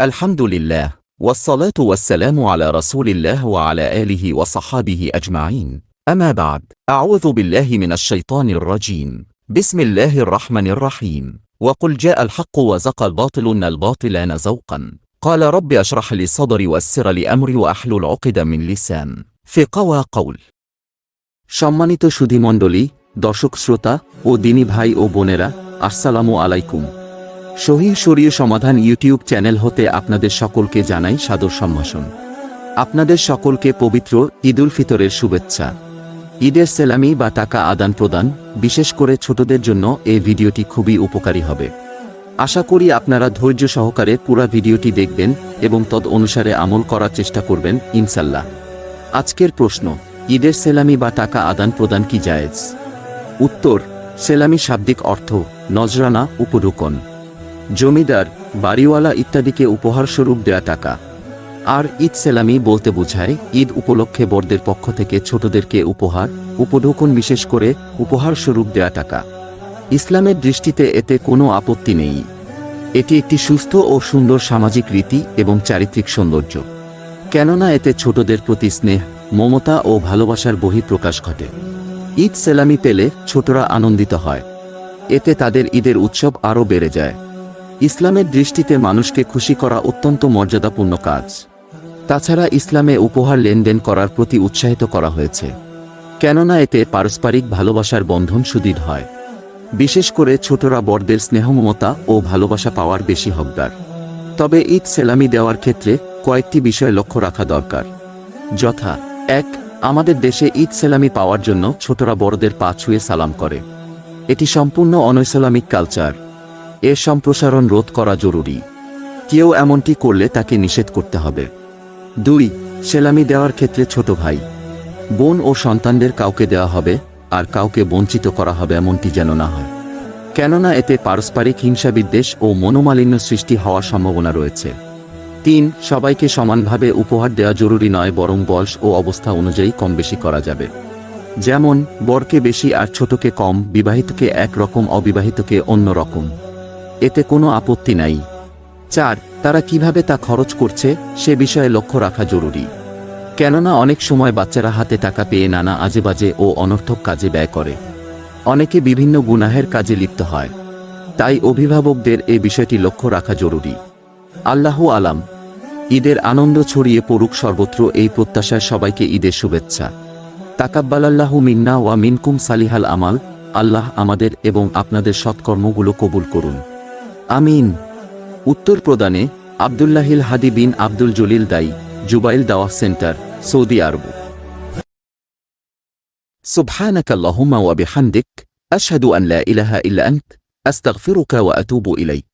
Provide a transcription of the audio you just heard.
الحمد لله والصلاة والسلام على رسول الله وعلى آله وصحابه أجمعين أما بعد أعوذ بالله من الشيطان الرجيم بسم الله الرحمن الرحيم وقل جاء الحق وزق الباطل إن الباطل زوقا قال رب اشرح لي صدري ويسر لي أمري وأحلل عقدة من لسان في قوى قول সম্মানিত সুধীমণ্ডলী দর্শক শ্রোতা ও দিনী ভাই ও বোনেরা আসসালামু আলাইকুম শহীদ শরীয় সমাধান ইউটিউব চ্যানেল হতে আপনাদের সকলকে জানাই সাদর সম্ভাষণ। আপনাদের সকলকে পবিত্র ঈদুল ফিতরের শুভেচ্ছা। ঈদের সেলামি বা টাকা আদান প্রদান, বিশেষ করে ছোটদের জন্য এই ভিডিওটি খুবই উপকারী হবে। আশা করি আপনারা ধৈর্য সহকারে পুরা ভিডিওটি দেখবেন এবং তদ অনুসারে আমল করার চেষ্টা করবেন, ইনশাল্লাহ। আজকের প্রশ্ন, ঈদের সেলামি বা টাকা আদান প্রদান কি জায়েজ? উত্তর, সেলামি শাব্দিক অর্থ, নজরানা, উপরুকন। জমিদার, বাড়িওয়ালা ইত্যাদিকে উপহারস্বরূপ দেয়া টাকা। আর ঈদ সেলামি বলতে বোঝায়, ঈদ উপলক্ষে বড়দের পক্ষ থেকে ছোটদেরকে উপহার, উপঢৌকন বিশেষ করে উপহারস্বরূপ দেয়া টাকা। ইসলামের দৃষ্টিতে এতে কোনো আপত্তি নেই। এটি একটি সুস্থ ও সুন্দর সামাজিক রীতি এবং চারিত্রিক সৌন্দর্য। কেননা এতে ছোটদের প্রতি স্নেহ, মমতা ও ভালোবাসার বহিঃপ্রকাশ ঘটে। ঈদ সেলামি পেলে ছোটরা আনন্দিত হয়। এতে তাদের ঈদের উৎসব আরও বেড়ে যায়। ইসলামের দৃষ্টিতে মানুষকে খুশি করা অত্যন্ত মর্যাদাপূর্ণ কাজ। তাছাড়া ইসলামে উপহার লেনদেন করার প্রতি উৎসাহিত করা হয়েছে। কেননা এতে পারস্পরিক ভালোবাসার বন্ধন সুদৃঢ় হয়। বিশেষ করে ছোটরা বড়দের স্নেহমমতা ও ভালোবাসা পাওয়ার বেশি হকদার। তবে ঈদ সেলামি দেওয়ার ক্ষেত্রে কয়েকটি বিষয় লক্ষ্য রাখা দরকার। যথা, এক, আমাদের দেশে ঈদ সেলামি পাওয়ার জন্য ছোটরা বড়দের পা ছুঁয়ে সালাম করে। এটি সম্পূর্ণ অনৈসলামিক কালচার। এর সম্প্রসারণ রোধ করা জরুরি। কেউ এমনটি করলে তাকে নিষেধ করতে হবে। দুই, সেলামি দেওয়ার ক্ষেত্রে ছোট ভাই। বোন ও সন্তানদের কাউকে দেওয়া হবে, আর কাউকে বঞ্চিত করা হবে এমনটি যেন না হয়। কেননা এতে পারস্পরিক হিংসাবিদ্বেষ ও মনোমালিন্য সৃষ্টি হওয়ার সম্ভাবনা রয়েছে। তিন, সবাইকে সমানভাবে উপহার দেওয়া জরুরি নয়, বরং বয়স ও অবস্থা অনুযায়ী কম বেশি করা যাবে। যেমন, বরকে বেশি আর ছোটকে কম, বিবাহিতকে এক রকম অবিবাহিতকে অন্য রকম এতে কোনো আপত্তি নাই। চার, তারা কীভাবে তা খরচ করছে, সে বিষয়ে লক্ষ্য রাখা জরুরি। কেননা অনেক সময় বাচ্চারা হাতে টাকা পেয়ে নানা আজেবাজে ও অনর্থক কাজে ব্যয় করে। অনেকে বিভিন্ন গুনাহের কাজে লিপ্ত হয়। তাই অভিভাবকদের এ বিষয়টি লক্ষ্য রাখা জরুরি। আল্লাহ আলাম। ঈদের আনন্দ ছড়িয়ে পড়ুক সর্বত্র এই প্রত্যাশায় সবাইকে ঈদের শুভেচ্ছা। তাকাব্বালাল্লাহু মিন্না ওয়া মিনকুম সালিহাল আমাল। আল্লাহ আমাদের এবং আপনাদের সৎকর্মগুলো কবুল করুন। আমিন উত্তর প্রদানে আবদুল্লাহিল হাদি বিন আব্দুল জলিল দাই জুবাইল দাওয়া সেন্টার সৌদি আরব سبحانك اللهم وبحمدك أشهد أن لا إله إلا أنت أستغفرك وأتوب إليك